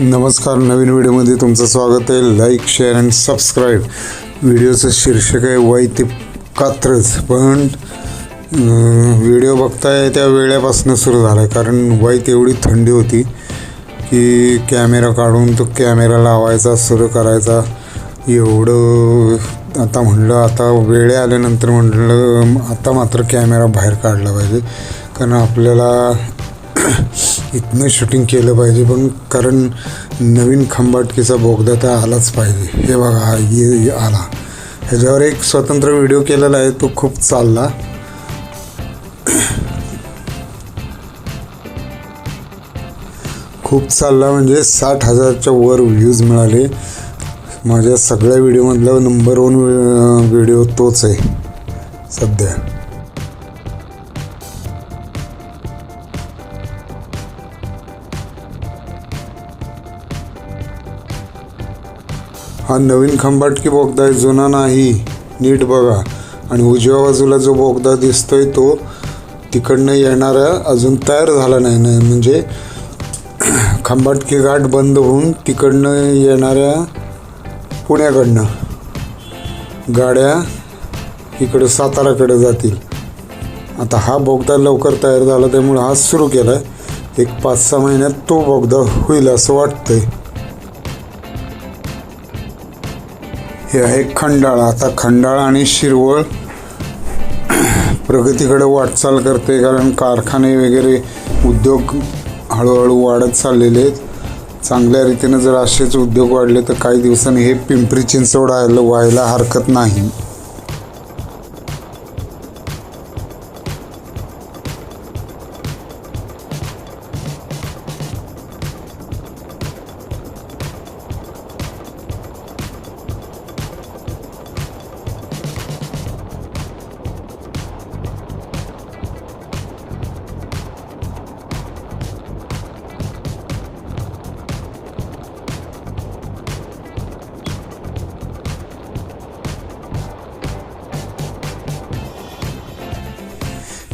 नमस्कार नवीन व्हिडिओमध्ये तुमचं स्वागत आहे. लाईक शेअर अँड सबस्क्राईब व्हिडिओचं शीर्षक आहे वय ते कात्रज पण व्हिडिओ बघताय त्या वेळेपासून सुरू झाला कारण वाईत एवढी थंडी होती की कॅमेरा काढून तो कॅमेरा लावायचा सुरू करायचा. एवढं आता म्हणलं आता वेळे आल्यानंतर म्हटलं आता मात्र कॅमेरा बाहेर काढला पाहिजे. कारण आपल्याला इथनं शूटिंग केलं पाहिजे पण कारण नवीन खंबाटकीचा बोगदा तर आलाच पाहिजे. हे बघा ये ये आला. ह्याच्यावर एक स्वतंत्र व्हिडिओ केलेला आहे तो खूप चालला. खूप चालला म्हणजे साठ हजारच्या वर व्ह्यूज मिळाले. माझ्या सगळ्या व्हिडिओमधला नंबर वन व्हिडिओ तोच आहे सध्या. हा नवीन खंबाटकी बोगदा आहे जुना नाही. नीट बघा. आणि उजव्या बाजूला जो बोगदा दिसतोय तो तिकडनं येणारा अजून तयार झाला नाही नाही. म्हणजे खंबाटकी घाट बंद होऊन तिकडनं येणाऱ्या पुण्याकडनं गाड्या इकडं साताराकडे जातील. आता हा बोगदा लवकर तयार झाला त्यामुळे हा सुरू केला आहे एक पाच सहा महिन्यात तो बोगदा होईल असं वाटतंय. हे आहे खंडाळा. आता खंडाळा आणि शिरवळ प्रगतीकडे वाटचाल करते कारण कारखाने वगैरे उद्योग हळूहळू वाढत चाललेले आहेत. चांगल्या रीतीनं जर असेच उद्योग वाढले तर काही दिवसांनी हे पिंपरी चिंचवड व्हायला व्हायला हरकत नाही.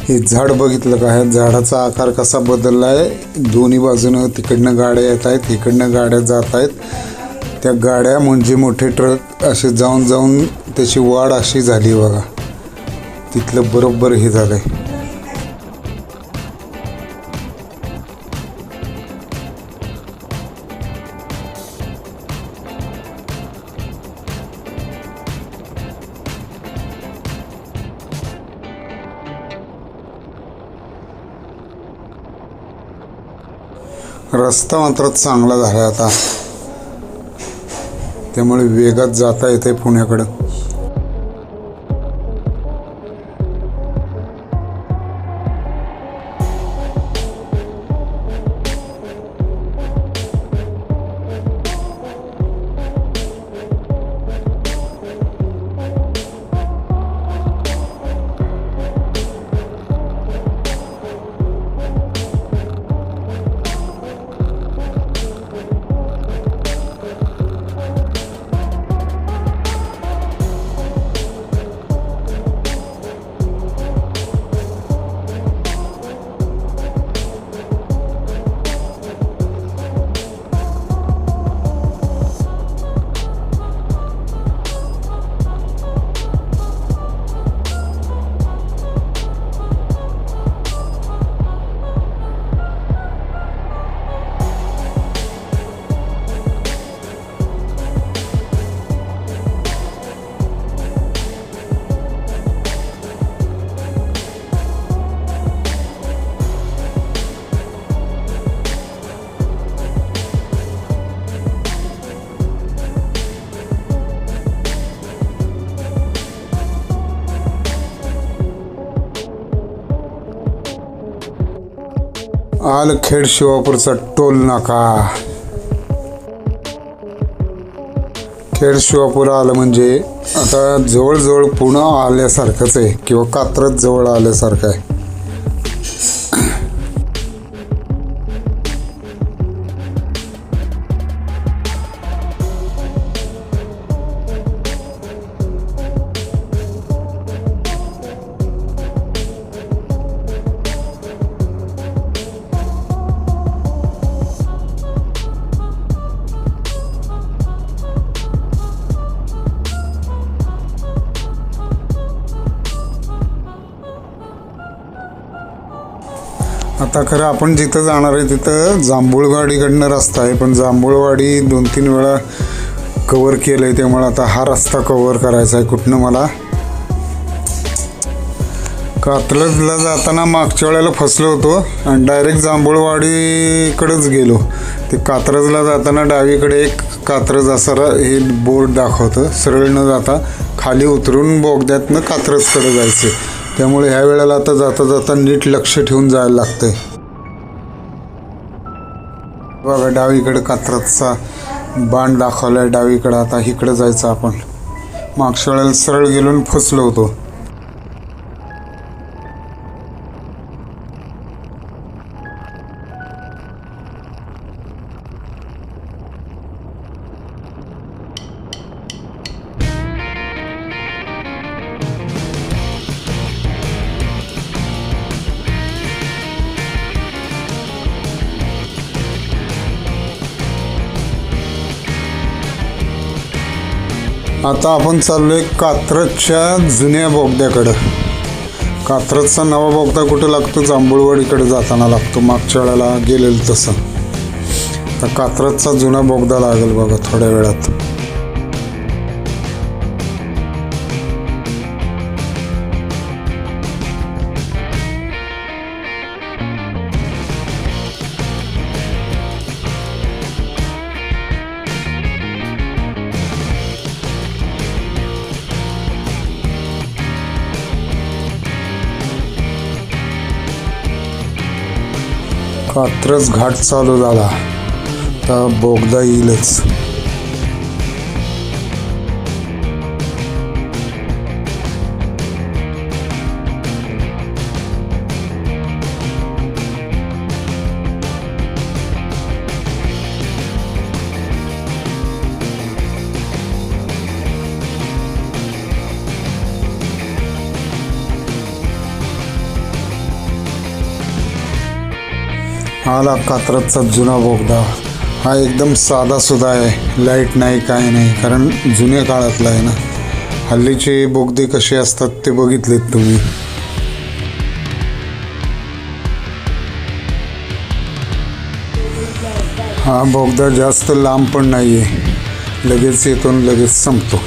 हे झाड बघितलं का? ह्या झाडाचा आकार कसा बदलला आहे दोन्ही बाजूनं तिकडनं गाड्या येत आहेत इकडनं गाड्या जात आहेत. त्या गाड्या म्हणजे मोठे ट्रक असे जाऊन जाऊन त्याची वाढ अशी झाली बघा. तिथलं बरोबर हे झालं आहे रस्ता मात्र चांगला झाला आता. त्यामुळे वेगात जाता येते पुण्याकडं. आलखेड शिवापूरचा टोल नाका. खेड शिवापूर आलं म्हणजे आता जवळजवळ पुणं आल्यासारखंच आहे किंवा कात्रज जवळ आल्यासारखं आहे. आता खरं आपण जिथं जाणार आहे तिथं जांभूळवाडीकडनं रस्ता आहे. पण जांभूळवाडी दोन तीन वेळा कवर केलं आहे त्यामुळे आता हा रस्ता कवर करायचा आहे कुठनं मला. कात्रजला जाताना मागच्या वेळेला फसलो होतो आणि डायरेक्ट जांभूळवाडीकडेच गेलो. ते कात्रजला जाताना डावीकडे एक कात्रज असा हे बोर्ड दाखवतं. सरळ न जाता खाली उतरून बोगद्यातनं कात्रजकडे जायचं त्यामुळे ह्या वेळेला आता जाता जाता नीट लक्ष ठेवून जायला लागतंय. बघा डावीकडे कात्रजचा बाण दाखवलाय. डावीकडे आता इकडे जायचं आपण. मागच्या वेळेला सरळ गेलो फसलो होतो. आता आपण चाललोय कात्रजच्या जुन्या बोगद्याकडं. कात्रजचा नवा बोगदा कुठं लागतो? जांभूळवाडीकडे जाताना लागतो. मागच्या वेळेला गेलेलं तसं. तर कात्रजचा जुना बोगदा लागेल बघा थोड्या वेळात. कात्रज घाट चालू झाला. तर बोगदा येईलच. आला कात्रजचा जुना बोगदा. हा एकदम साधा सुद्धा आहे. लाइट नाही काय नाही. कारण जुन्या काळातला आहे ना. हल्लीचे बोगदे कसे असतात ते बघितलेत तुम्ही. हा बोगदा जास्त लांब पण नाही आहे लगेच येतो आणि लगेच संपतो.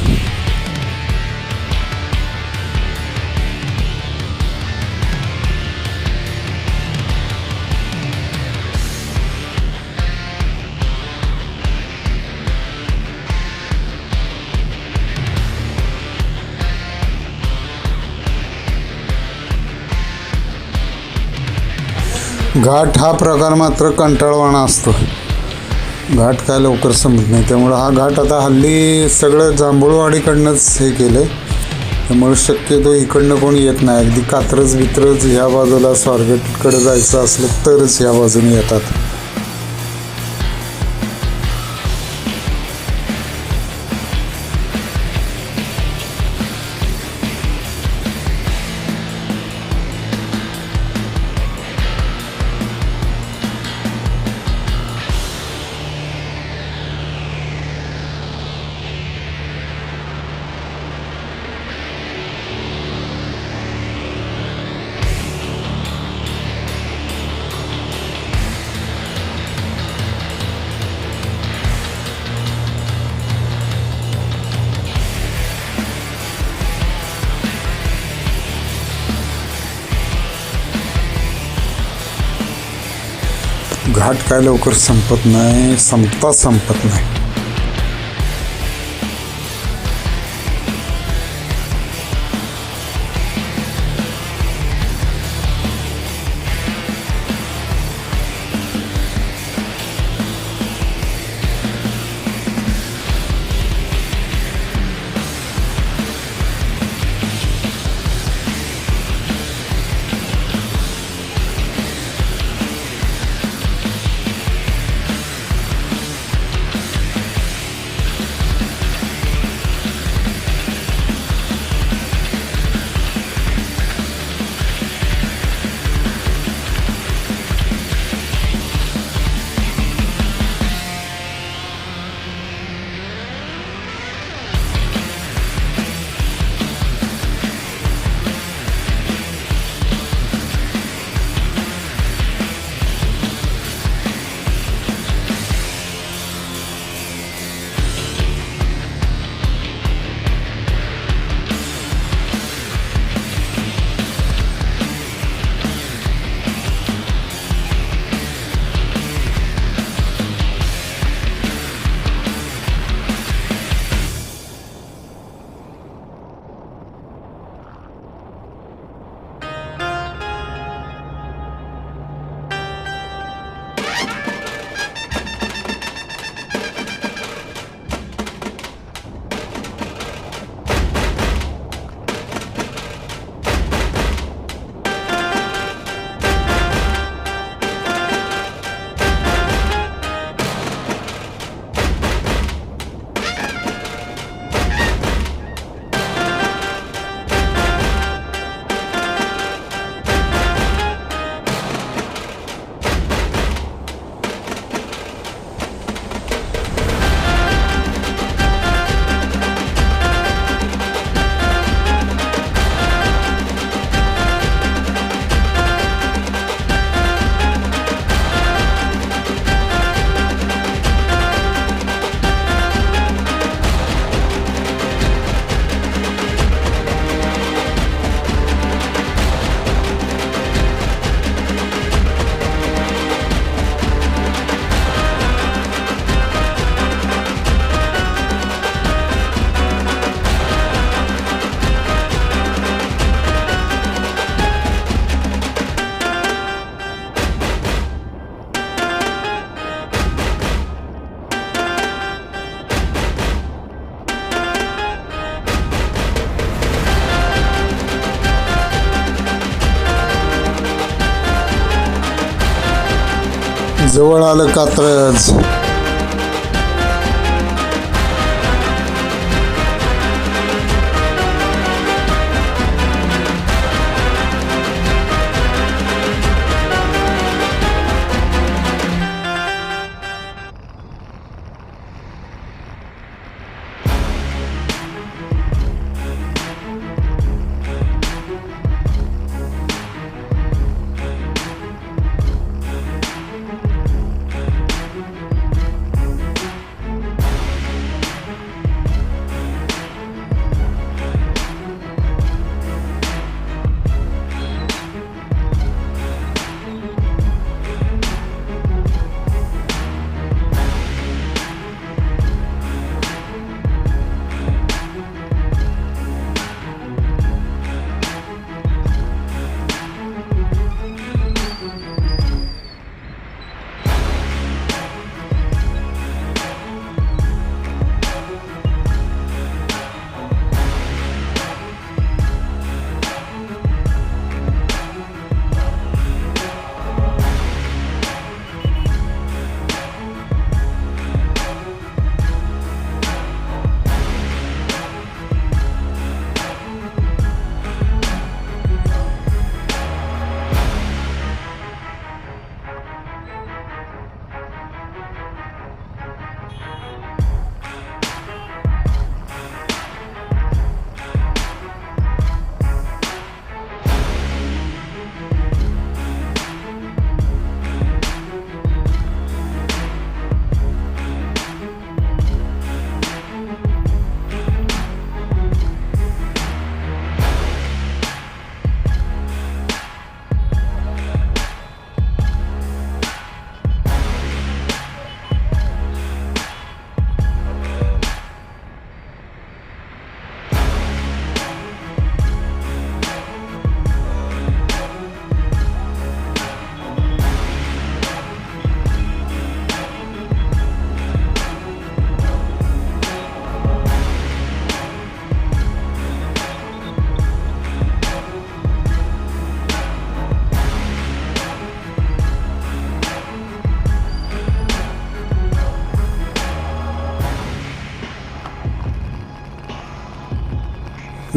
घाट हा प्रकार मात्र कंटाळवाणा असतो. घाट काय लवकर समजत नाही. त्यामुळं हा घाट आता हल्ली सगळं जांभूळवाडीकडनंच हे केलं आहे त्यामुळे शक्यतो इकडनं कोणी येत नाही. अगदी कात्रज बित्रज ह्या बाजूला स्वारगेटकडे जायचं असलं तरच ह्या बाजूने येतात. घाट काय लवकर संपत नाही संपता संपत नाही. जवळ आलं कात्रज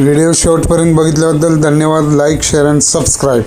व्हिडिओ शेवटपर्यंत बघितल्याबद्दल धन्यवाद. Like share and subscribe.